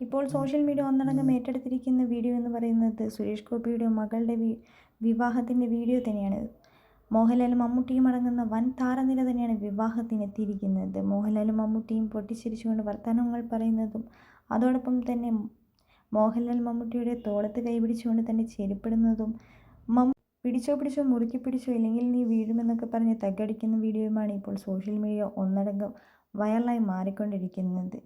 ഇപ്പോൾ social media ഒന്നടങ്കം ഏറ്റെടുത്തിരിക്കുന്ന video എന്ന് പറയുന്നത് സുരേഷ് ഗോപിയുടെ മകളുടെ വിവാഹത്തിന്റെ വീഡിയോ തന്നെയാണ്. മോഹൻലാലും മമ്മൂട്ടിയും അടങ്ങുന്ന വൻ താരനിര തന്നെയാണ് വിവാഹത്തിന് എത്തിയിരിക്കുന്നത് മോഹൻലാലും മമ്മൂട്ടിയും പൊട്ടിച്ചിരിച്ചുകൊണ്ട് വർത്തമാനങ്ങൾ പറയുന്നതും അതോടൊപ്പം തന്നെ മോഹൻലാൽ മമ്മൂട്ടിയുടെ തോളത്ത് കൈപിടിച്ചുകൊണ്ട് തന്നെ ചെരുപ്പിടുന്നതും മമ്മ പിടിച്ചോ പിടിച്ചോ മുറുക്കി പിടിച്ചോ ഇല്ലെങ്കിൽ നീ വീഴുമെന്നൊക്കെ പറഞ്ഞ് തകടിക്കുന്ന വീഡിയോയുമാണ് ഇപ്പോൾ സോഷ്യൽ മീഡിയ ഒന്നടങ്കം വൈറലായി മാറിക്കൊണ്ടിരിക്കുന്നത്.